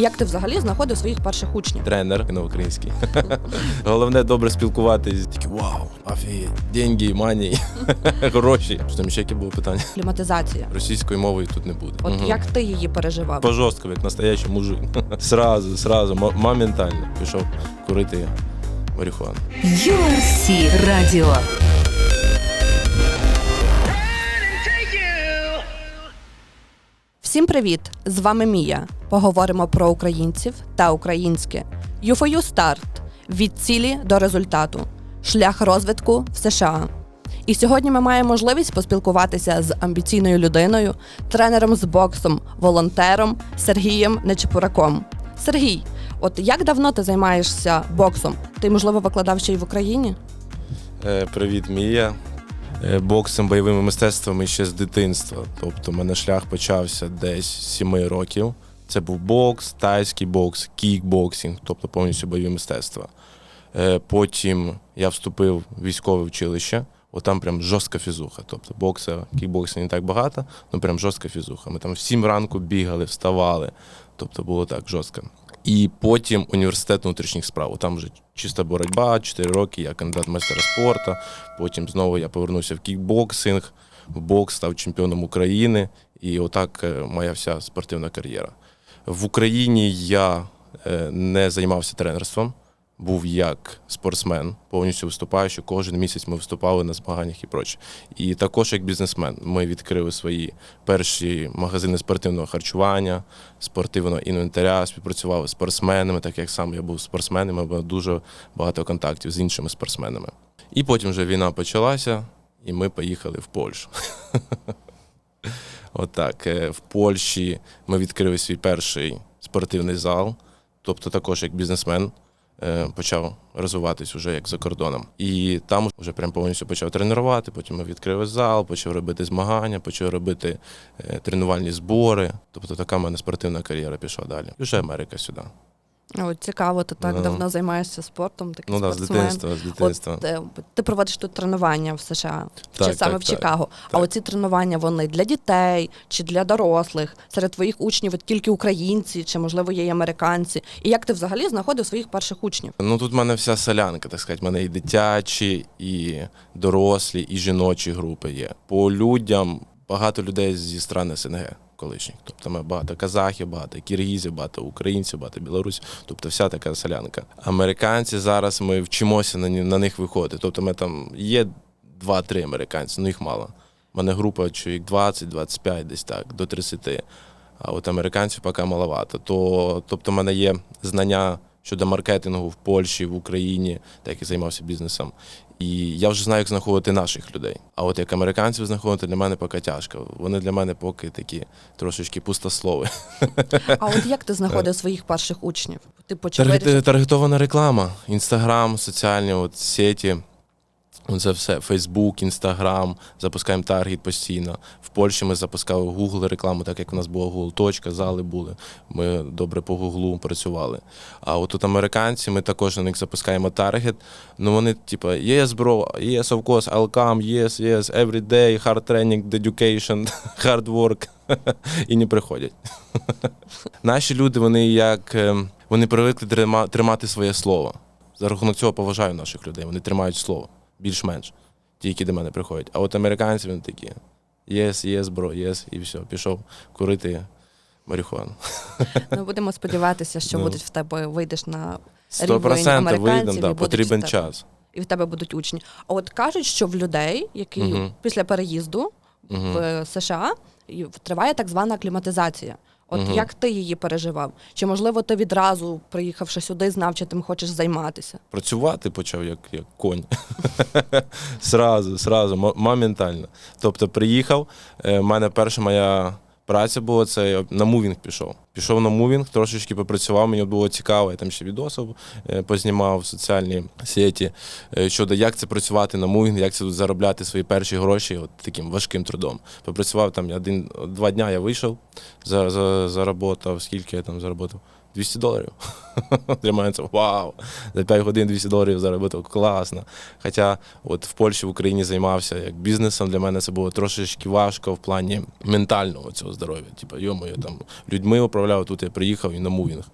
І як ти взагалі знаходив своїх перших учнів? Тренер на український. Головне добре спілкуватись. Такі вау, офігеть, деньги, мані, гроші. Що там ще яке було питання? Кліматизація. Російської мови тут не буде. От як ти її переживав? По жорстко, як настоящий мужик. Сразу, сразу, мо- моментально пішов курити марихуану. URC Radio. Всім привіт! З вами Мія. Поговоримо про українців та українське. UFOU старт від цілі до результату. Шлях розвитку в США. І сьогодні ми маємо можливість поспілкуватися з амбіційною людиною, тренером з боксом, волонтером Сергієм Нечепураком. Сергій, от як давно ти займаєшся боксом? Ти, можливо, викладав ще й в Україні? Е, Привіт, Мія. Е, Боксом, бойовими мистецтвами ще з дитинства. Тобто, у мене шлях почався десь з 7 років. Це був бокс, тайський бокс, кікбоксинг, тобто повністю бойові мистецтва. Е, Потім я вступив в військове училище. От там прям жорстка фізуха. Тобто бокса, кікбокса не так багато, ну прям жорстка фізуха. Ми там в 7 ранку бігали, вставали. Тобто було так жорстко. І потім університет внутрішніх справ. Там вже чиста боротьба, 4 роки, я кандидат майстера спорту. Потім знову я повернувся в кікбоксинг, в бокс став чемпіоном України. І отак е, моя вся спортивна кар'єра. В Україні я е, не займався тренерством, був як спортсмен, повністю виступаючи. Кожен місяць ми виступали на змаганнях і проче. І також як бізнесмен. Ми відкрили свої перші магазини спортивного харчування, спортивного інвентаря, співпрацювали з спортсменами, так як сам я був спортсменом, ми було дуже багато контактів з іншими спортсменами. І потім вже війна почалася, і ми поїхали в Польщу. Отак. е, В Польщі ми відкрили свій перший спортивний зал, тобто також як бізнесмен почав розвиватись уже як за кордоном. І там вже прям повністю почав тренувати. Потім ми відкрили зал, почав робити змагання, почав робити е, тренувальні збори. Тобто така в мене спортивна кар'єра пішла далі. І вже Америка сюди. От цікаво, ти так Ну. давно займаєшся спортом, такий Ну да, з дитинства, з дитинства. От, е, ти проводиш тут тренування в США, Так, чи саме так, в так. Чикаго. А оці тренування вони для дітей чи для дорослих? Серед твоїх учнів от тільки українці, чи можливо є й американці? І як ти взагалі знаходив своїх перших учнів? Ну тут в мене вся солянка, так сказати. У мене і дитячі, і дорослі, і жіночі групи є. По людям багато людей зі стран СНГ колишніх. Тобто ми багато казахів, багато киргізів, багато українців, багато білорусів. Тобто вся така солянка. Американці зараз ми вчимося на, на них виходити. Тобто ми там є два-три американці, ну їх мало. У мене група чоловік 20-25, десь так, до 30. А от американців поки маловато. То, тобто, в мене є знання щодо маркетингу в Польщі, в Україні, так як я займався бізнесом. І я вже знаю, як знаходити наших людей. А от як американців знаходити для мене поки тяжко. Вони для мене поки такі трошечки пустослови. А от як ти знаходив своїх перших учнів? Ти почав Таргет- Таргетована реклама, інстаграм, соціальні от сеті. Це все Фейсбук, Інстаграм, запускаємо таргет постійно. В Польщі ми запускали Google рекламу, так як у нас була Google точка, зали були. Ми добре по Google працювали. А от тут американці, ми також на них запускаємо таргет. Ну вони, типу, yes, bro, yes, of course, I'll come, yes, yes, every day, hard training, education, hard work. І не приходять. Наші люди, вони як ем, вони привикли тримати своє слово. За рахунок цього поважаю наших людей. Вони тримають слово більш-менш, ті, які до мене приходять. А от американці вони такі: єс, єс, бро, єс, і все, пішов курити марихуану. Ну, будемо сподіватися, що Ну. будуть в тебе вийдеш на Рівень американців вийдемо, да, потрібен час. і в тебе будуть учні. А от кажуть, що в людей, які Мгм. після переїзду Мгм. в США триває так звана акліматизація. От угу. як ти її переживав? Чи можливо ти відразу, приїхавши сюди, знав, чи тим хочеш займатися? Працювати почав як, як конь. сразу, сразу, мо- моментально. Тобто приїхав, е, в мене перша моя праця була, це я на мувінг пішов. Пішов на мувінг, трошечки попрацював, мені було цікаво, я там ще відосів е, познімав в соціальній сеті е, щодо як це працювати на мувінг, як це заробляти свої перші гроші от таким важким трудом. Попрацював там один, два дня я вийшов, за, заработав, скільки я там заработав? 200 доларів. Для мене це вау! За 5 годин 200 доларів заробити класно. Хоча от в Польщі, в Україні займався як бізнесом, для мене це було трошечки важко в плані ментального цього здоров'я. Типу, йомою, там людьми відправляв, тут я приїхав і на мувінг.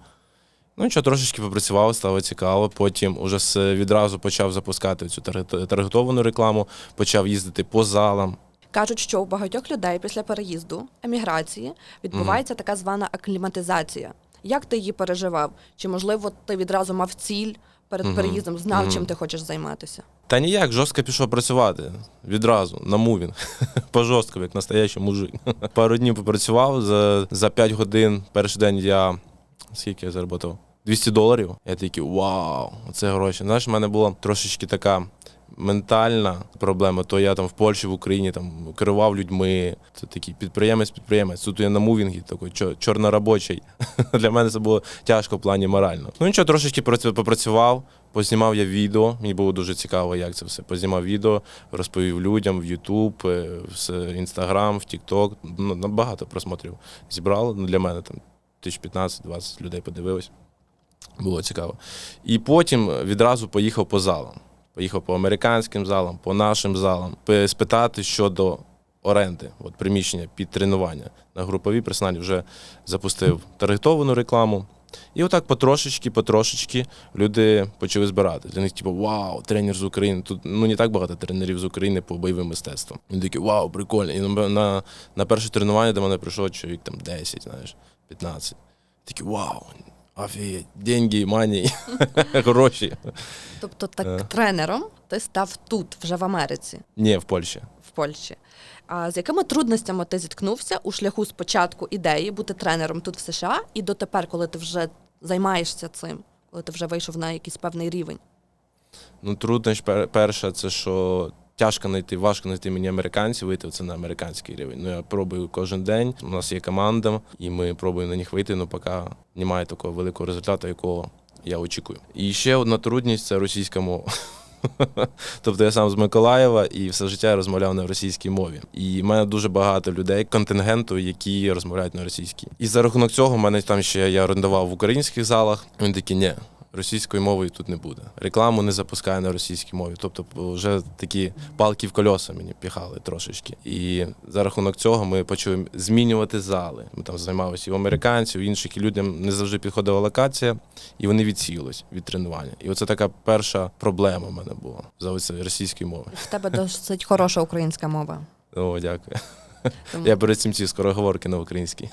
Ну нічого, трошечки попрацював, стало цікаво. Потім уже с- відразу почав запускати цю таргетовану рекламу, почав їздити по залам. Кажуть, що у багатьох людей після переїзду, еміграції відбувається така звана акліматизація. Як ти її переживав? Чи можливо ти відразу мав ціль перед Мгм. переїздом, знав, Мгм. чим ти хочеш займатися? Та ніяк, жорстко пішов працювати відразу на мувінг. По жорсткому, як настоящий мужик. Пару днів попрацював за, за 5 годин. Перший день я скільки я заробив? 200 доларів. Я такий вау, це гроші. Знаєш, в мене була трошечки така ментальна проблема. То я там в Польщі, в Україні там керував людьми. Це такий підприємець-підприємець. Тут я на мувінгі, такий чор- чорноробочий. Для мене це було тяжко в плані морально. Ну нічого, трошечки працю- попрацював. Познімав я відео, мені було дуже цікаво, як це все. Познімав відео, розповів людям в YouTube, е, в Instagram, в TikTok. Ну, набагато просмотрів зібрало. Ну, для мене там 1015-20 людей подивилось. Було цікаво. І потім відразу поїхав по залам. Поїхав по американським залам, по нашим залам, спитати щодо оренди, от приміщення під тренування. На груповій персоналі вже запустив таргетовану рекламу. І отак потрошечки, потрошечки люди почали збирати. Для них, типу, вау, тренер з України. Тут ну не так багато тренерів з України по бойовим мистецтвам. Вони такі, вау, прикольно. І на, на, перше тренування до мене прийшов чоловік там 10, знаєш, 15. Такі, вау, офігеть, деньги, мані, гроші. Тобто, так Е. тренером ти став тут, вже в Америці, Ні, в Польщі. в Польщі. А з якими трудностями ти зіткнувся у шляху спочатку ідеї бути тренером тут в США і дотепер, коли ти вже займаєшся цим, коли ти вже вийшов на якийсь певний рівень? Ну, трудність пер- перша, це що тяжко знайти, важко знайти мені американців, вийти це на американський рівень. Ну, я пробую кожен день. У нас є команда, і ми пробуємо на них вийти, але поки немає такого великого результату, якого я очікую. І ще одна трудність це російська мова. Тобто я сам з Миколаєва і все життя розмовляв на російській мові. І в мене дуже багато людей, контингенту, які розмовляють на російській. І за рахунок цього в мене там ще я орендував в українських залах. Вони такі, ні, російської мови тут не буде. Рекламу не запускає на російській мові. Тобто вже такі палки в кольоса мені піхали трошечки. І за рахунок цього ми почали змінювати зали. Ми там займалися і у американців, і інших і людям не завжди підходила локація, і вони відсіялись від тренування. І оце така перша проблема в мене була за оце російської мови. В тебе досить хороша українська мова. О, дякую. Тому Я перед цим ці скороговорки на українській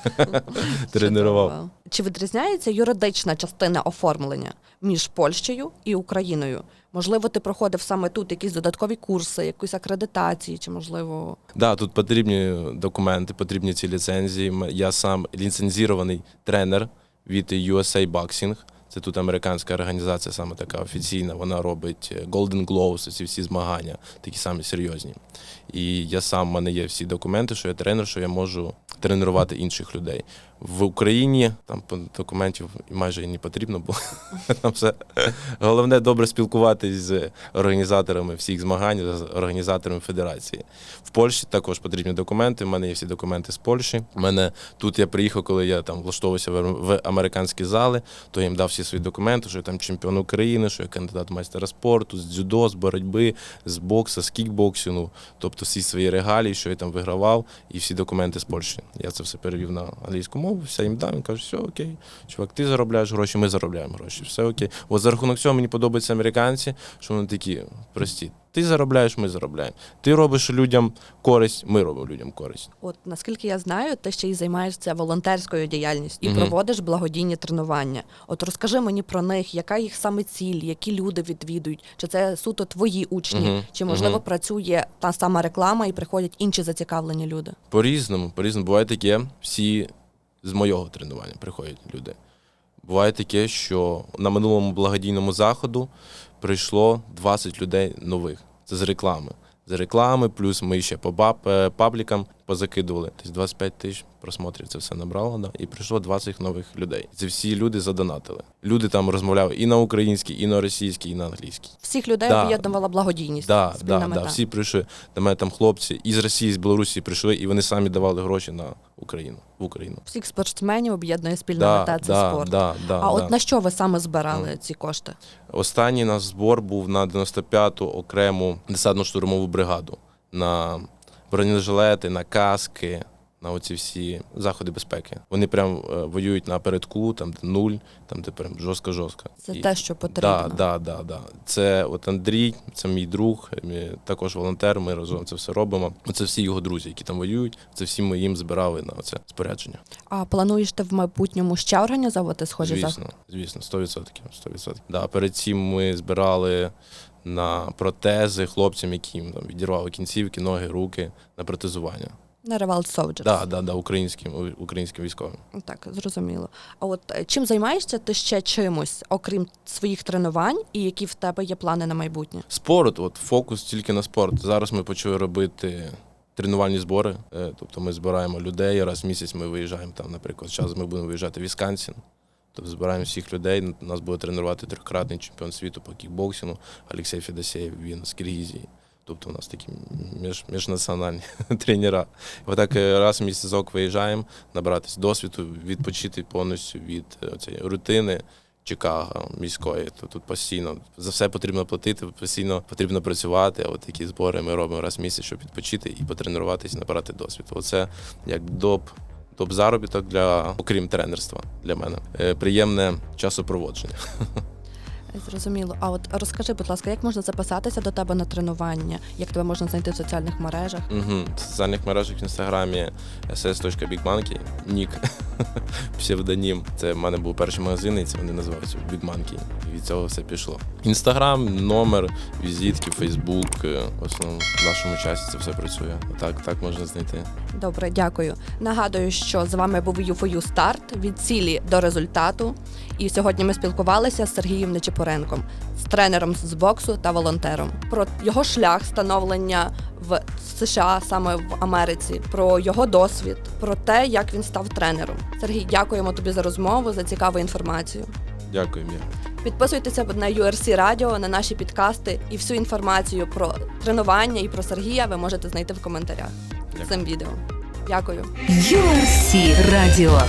тренував. Чи відрізняється юридична частина оформлення між Польщею і Україною? Можливо, ти проходив саме тут якісь додаткові курси, якісь акредитації, чи можливо Да, тут потрібні документи, потрібні ці ліцензії. Я сам ліцензірований тренер від USA Boxing. Це тут американська організація, саме така офіційна. Вона робить е, Golden Gloves, ці всі змагання, такі самі серйозні. І я сам в мене є всі документи, що я тренер, що я можу тренувати інших людей. В Україні там документів майже і не потрібно було. Там все головне добре спілкуватись з організаторами всіх змагань, з організаторами федерації. В Польщі також потрібні документи. У мене є всі документи з Польщі. У мене тут я приїхав, коли я там влаштовувався в, американські зали, то я їм дав всі свої документи, що я там чемпіон України, що я кандидат майстера спорту, з дзюдо, з боротьби, з бокса, з кікбоксингу, тобто всі свої регалії, що я там вигравав, і всі документи з Польщі. Я це все перевів на англійську мову, все їм дам, каже, все окей, чувак, ти заробляєш гроші, ми заробляємо гроші. Все окей. От за рахунок цього мені подобаються американці, що вони такі прості. Ти заробляєш, ми заробляємо. Ти робиш людям користь, ми робимо людям користь. От наскільки я знаю, ти ще й займаєшся волонтерською діяльністю і Мгм. проводиш благодійні тренування. От розкажи мені про них, яка їх саме ціль, які люди відвідують, чи це суто твої учні, Мгм. чи можливо Мгм. працює та сама реклама і приходять інші зацікавлені люди. По-різному, по-різному. Буває таке, всі з моєго тренування приходять люди. Буває таке, що на минулому благодійному заходу прийшло 20 людей нових. Це з реклами. З реклами, плюс ми ще по баб, е, паблікам позакидували. Десь 25 тисяч просмотрів це все набрало, да? і прийшло 20 нових людей. Це всі люди задонатили. Люди там розмовляли і на українській, і на російській, і на англійській. Всіх людей Да. об'єднувала благодійність. Да, да, мета. да. Всі прийшли. До мене там хлопці із Росії, з Білорусі прийшли, і вони самі давали гроші на Україну. В Україну. Всіх спортсменів об'єднує спільна Да, мета це да, спорт. да, да, а да. от на що ви саме збирали ці кошти? Останній наш збор був на 95-ту окрему десантно-штурмову бригаду. На бронежилети, на каски, на оці всі заходи безпеки. Вони прям е, воюють на передку, там де нуль, там де прям жорстко-жорстко. Це І- те, що потрібно. Да, да, да, да. Це от Андрій, це мій друг, також волонтер. Ми разом це все робимо. Це всі його друзі, які там воюють. Це всі ми їм збирали на це спорядження. А плануєш ти в майбутньому ще організовувати схожі звісно, заходи? звісно, 100%. 100%. Да, перед цим ми збирали на протези хлопцям, яким там відірвали кінцівки, ноги, руки на протезування. На Revolt Soldiers. Да, да, да, українським українським військовим. Так, зрозуміло. А от е, чим займаєшся ти ще чимось, окрім своїх тренувань, і які в тебе є плани на майбутнє? Спорт, от фокус тільки на спорт. Зараз ми почали робити тренувальні збори. Е, Тобто ми збираємо людей. Раз в місяць ми виїжджаємо там, наприклад, час ми будемо виїжджати в Вісконсін. Тобто збираємо всіх людей. Нас буде тренувати трьохкратний чемпіон світу по кікбоксингу Олексій Федосєєв, він з Киргізії. Тобто у нас такі між, міжнаціональні тренера. І отак е, раз в місяцок виїжджаємо, набратися досвіду, відпочити повністю від е, цієї рутини. Чикаго міської, то тут постійно за все потрібно платити, постійно потрібно працювати. А от такі збори ми робимо раз в місяць, щоб відпочити і потренуватися, набирати досвід. Оце як доп, доп заробіток для окрім тренерства для мене. Е, Приємне часопроводження. Зрозуміло. А от розкажи, будь ласка, як можна записатися до тебе на тренування? Як тебе можна знайти в соціальних мережах? Угу. В соціальних мережах в інстаграмі ss.bigmonkey, нік, псевдонім. Це в мене був перший магазин, і це вони називаються Bigmonkey. І від цього все пішло. Інстаграм, номер, візитки, Фейсбук. е, В основному в нашому часі це все працює. Так, так можна знайти. Добре, дякую. Нагадую, що з вами був UFOU старт від цілі до результату. І сьогодні ми спілкувалися з Сергієм Нечипоренком, з тренером з боксу та волонтером. Про його шлях становлення в США, саме в Америці, про його досвід, про те, як він став тренером. Сергій, дякуємо тобі за розмову, за цікаву інформацію. Дякую, Мія. Підписуйтеся на URC Радіо, на наші підкасти і всю інформацію про тренування і про Сергія ви можете знайти в коментарях Дякую. цим відео. Дякую. URC Radio.